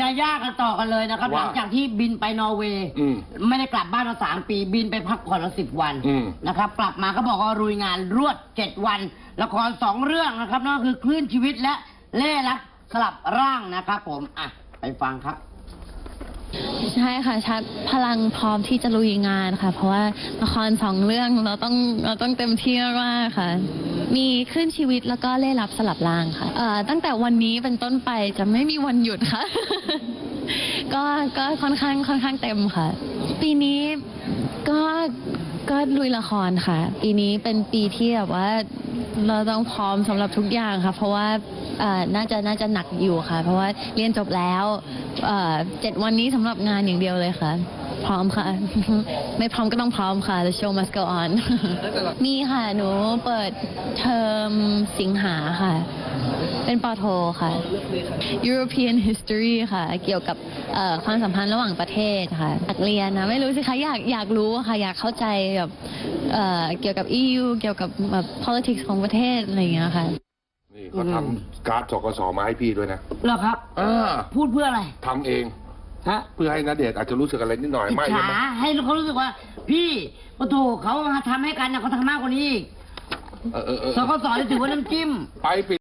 ยาย่ากันต่อกันเลยนะครับหว่าลังจากที่บินไปนอร์เวย์อืมไม่ได้กลับบ้านมาสามปี บินไปพักผ่อนละสิบวันอืม นะครับ กลับมาก็บอกว่ารุยงานรวดเจ็ดวันละครสองเรื่องนะครับนั่นก็คือคลื่นชีวิตและเล่ห์รักสลับร่างนะครับผมอะไปฟังครับ ใช่ค่ะชัดพลังพร้อมที่จะลุยงานค่ะ เพราะว่าละครสองเรื่องเราต้องเราต้องเต็มที่มากๆค่ะ มีขึ้นชีวิตแล้วก็เล่ห์ลับสลับล่างค่ะเอ่อตั้งแต่วันนี้เป็นต้นไปจะไม่มีวันหยุดค่ะ ก็ก็ค่อนข้างค่อนข้างเต็มค่ะ ปีนี้ก็ก็ลุยละครค่ะ ปีนี้เป็นปีที่แบบว่าเราต้องพร้อมสำหรับทุกอย่างค่ะ เพราะว่า อ่อน่าจะน่าจะหนักอยู่ค่ะ เพราะว่าเรียนจบแล้วเอ่อเจ็ดวันนี้สำหรับงานอย่างเดียวเลยค่ะ พร้อมค่ะ ไม่พร้อมก็ต้องพร้อมค่ะ the show must go on มีค่ะหนูเปิดเทอมสิงหาค่ะ เป็นปอโทค่ะ European History ค่ะ เกี่ยวกับเอ่อความสัมพันธ์ระหว่างประเทศค่ะอยากเรียนนะ ไม่รู้สิคะอยากอยากรู้ค่ะ อยากเข้าใจแบบเอ่อเกี่ยวกับ EU เกี่ยวกับแบบ politics ของประเทศอะไรอย่างเงี้ยค่ะ นี่เขาทำการ์ดสกสมาให้พี่ด้วยนะเหรอครับอ่าพูดเพื่ออะไรทำเอง ฮะเพื่อให้นเดชน์อาจจะรู้สึกอะไรนิดหน่อยอิจไม่ใช่ฉาไหมให้เขารู้สึกว่า พี่โอ้โถเขาทำให้กันนะเขาทำมากกว่านี้อีกเออเออเออสกสนี่ถือว่าน้ำจิ้ม ไปปิด